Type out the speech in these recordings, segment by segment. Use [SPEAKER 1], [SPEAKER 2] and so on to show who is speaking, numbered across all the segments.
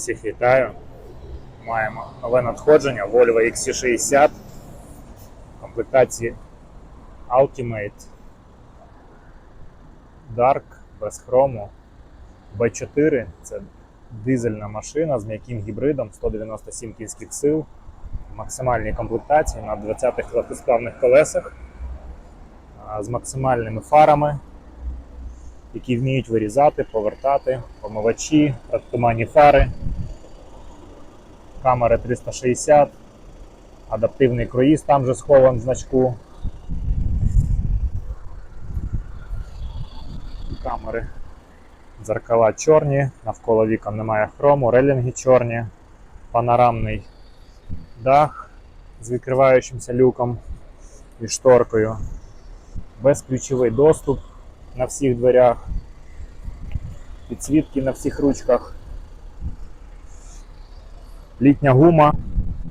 [SPEAKER 1] Всіх вітаю. Маємо нове надходження Volvo XC60 в комплектації Ultimate Dark без хрому B4. Це дизельна машина з м'яким гібридом 197 кінських сил в максимальній комплектації на 20-х легкосплавних колесах з максимальними фарами які вміють вирізати, повертати, помивачі, туманні фари, камери 360, адаптивний круїз там же схован в значку. Камери, дзеркала чорні, навколо вікон немає хрому, релінги чорні, панорамний дах з відкриваючимся люком і шторкою, безключовий доступ на всіх дверях, підсвітки на всіх ручках, літня гума,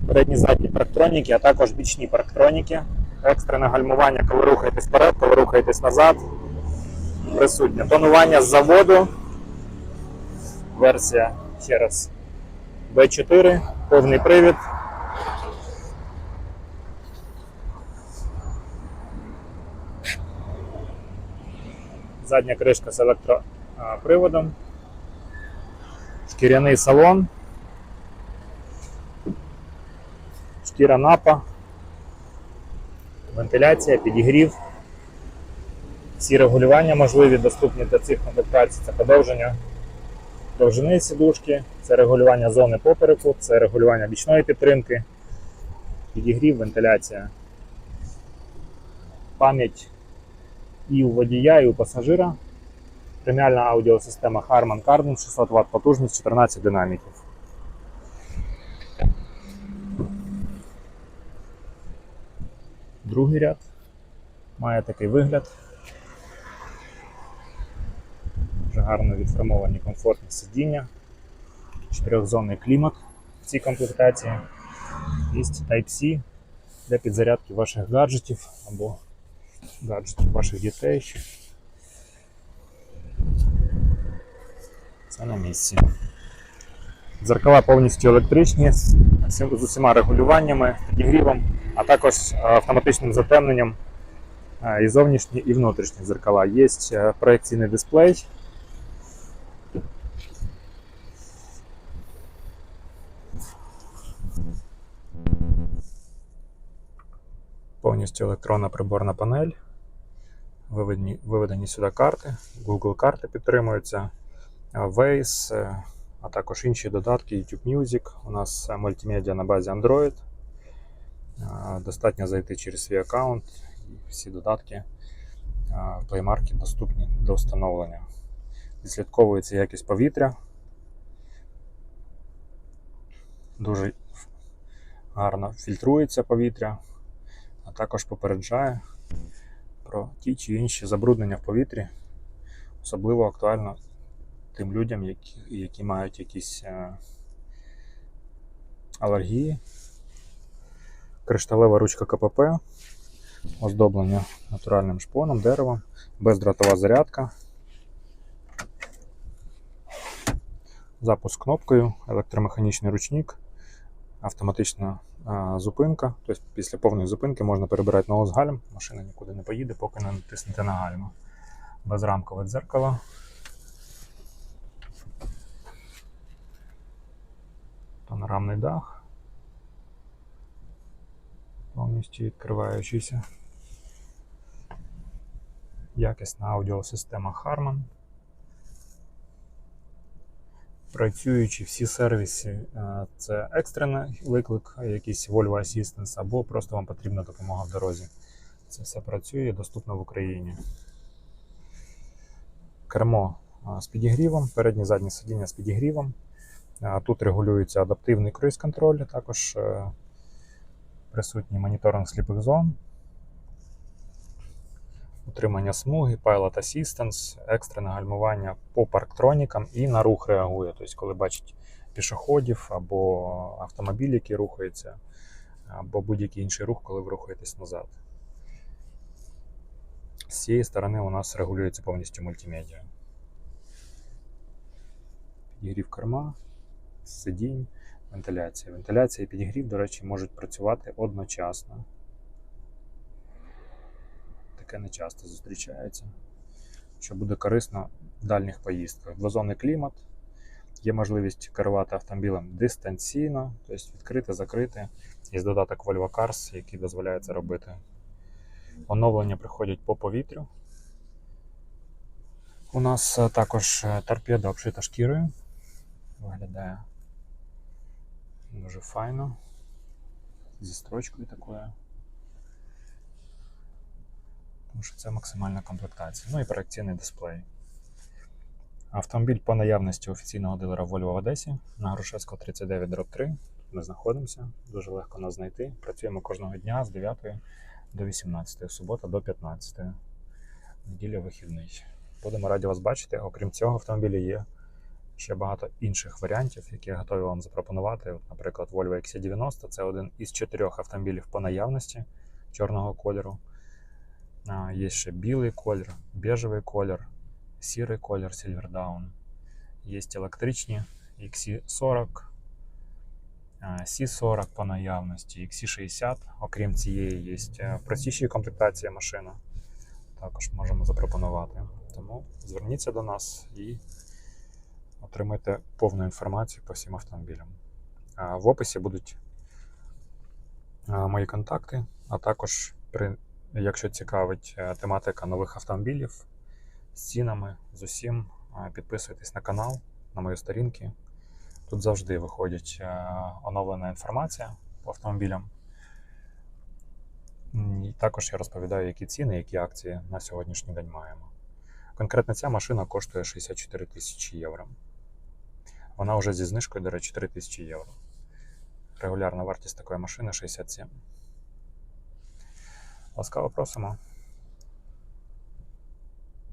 [SPEAKER 1] передні задні парктроніки, а також бічні парктроніки, екстрене гальмування, коли рухаєтесь вперед, коли рухаєтесь назад. Присутнє тонування з заводу. Версія ще раз B4, повний привід. задня кришка з електроприводом, шкіряний салон, шкіра напа, вентиляція, підігрів. Всі регулювання можливі, доступні для цих комплектацій. Це подовження довжини сідушки, це регулювання зони попереку, це регулювання бічної підтримки, підігрів, вентиляція, пам'ять і у водія, і у пасажира. Преміальна аудіосистема Harman Kardon 600 Вт потужність, 14 динаміків. Другий ряд має такий вигляд. Дуже гарно відформовані комфортні сидіння, чотирьохзонний клімат в цій комплектації. Є Type-C для підзарядки ваших гаджетів або гаджетів ваших дітей. Це на місці. Дзеркала повністю електричні з усіма регулюваннями, підігрівом, а також е, автоматичним затемненням е, і зовнішні, і внутрішні дзеркала. Є е, проекційний дисплей. Повністю електронна приборна панель. Виведені, виведені сюди карти, Google карти підтримуються, Waze, а також інші додатки, YouTube Music. У нас мультимедіа на базі Android. Достатньо зайти через свій аккаунт, і всі додатки в Play Market доступні до встановлення. Відслідковується якість повітря. Дуже гарно фільтрується повітря, а також попереджає про ті чи інші забруднення в повітрі. Особливо актуально тим людям, які, які мають якісь е, алергії. Кришталева ручка КПП, оздоблення натуральним шпоном, деревом, бездротова зарядка. Запуск кнопкою, електромеханічний ручник, автоматична а, зупинка. Тобто після повної зупинки можна перебирати ногу з гальм, машина нікуди не поїде, поки не натиснете на гальму. Безрамкове дзеркало. Панорамний дах. Повністю відкриваючийся. Якісна аудіосистема Harman. Працюючі всі сервіси, е, це екстрений виклик, якийсь Volvo Assistance, або просто вам потрібна допомога в дорозі. Це все працює, доступно в Україні. Кермо е, з підігрівом, переднє заднє сидіння з підігрівом. Е, Тут регулюється адаптивний круїз-контроль, також присутній моніторинг сліпих зон утримання смуги, Pilot Assistance, екстрене гальмування по парктронікам і на рух реагує. Тобто, коли бачить пішоходів або автомобіль, який рухається, або будь-який інший рух, коли ви рухаєтесь назад. З цієї сторони у нас регулюється повністю мультимедіа. Підігрів керма, сидінь, вентиляція. Вентиляція і підігрів, до речі, можуть працювати одночасно. Таке не часто зустрічається. Що буде корисно в дальніх поїздках. Двозонний клімат. Є можливість керувати автомобілем дистанційно, тобто відкрити, закрити. Є додаток Volvo Cars, який дозволяє це робити. Оновлення приходять по повітрю. У нас е, також е, торпеда обшита шкірою. Виглядає дуже файно. Зі строчкою такою. Тому що це максимальна комплектація. Ну і проекційний дисплей. Автомобіль по наявності офіційного дилера Volvo в Одесі на Грушевського 39 3. Тут ми знаходимося. Дуже легко нас знайти. Працюємо кожного дня з 9 до 18, субота до 15. Неділя вихідний. Будемо раді вас бачити. Окрім цього, автомобіля є ще багато інших варіантів, які я готовий вам запропонувати. От, наприклад, Volvo XC90 це один із чотирьох автомобілів по наявності чорного кольору. Є ще білий колір, бежевий колір, сірий колір Silver Dawn. Є електричні XC40, C40 по наявності, XC60. Окрім цієї, є е, в простішій комплектації машина. Також можемо запропонувати. Тому зверніться до нас і отримайте повну інформацію по всім автомобілям. В описі будуть мої контакти, а також, якщо цікавить е, тематика нових автомобілів з цінами, з усім, підписуйтесь на канал, на мої сторінки. Тут завжди виходить е, оновлена інформація по автомобілям. І також я розповідаю, які ціни, які акції на сьогоднішній день маємо. Конкретно ця машина коштує 64 тисячі євро. Вона вже зі знижкою, до речі, 3000 євро. Регулярна вартість такої машини 67. Ласкаво просимо.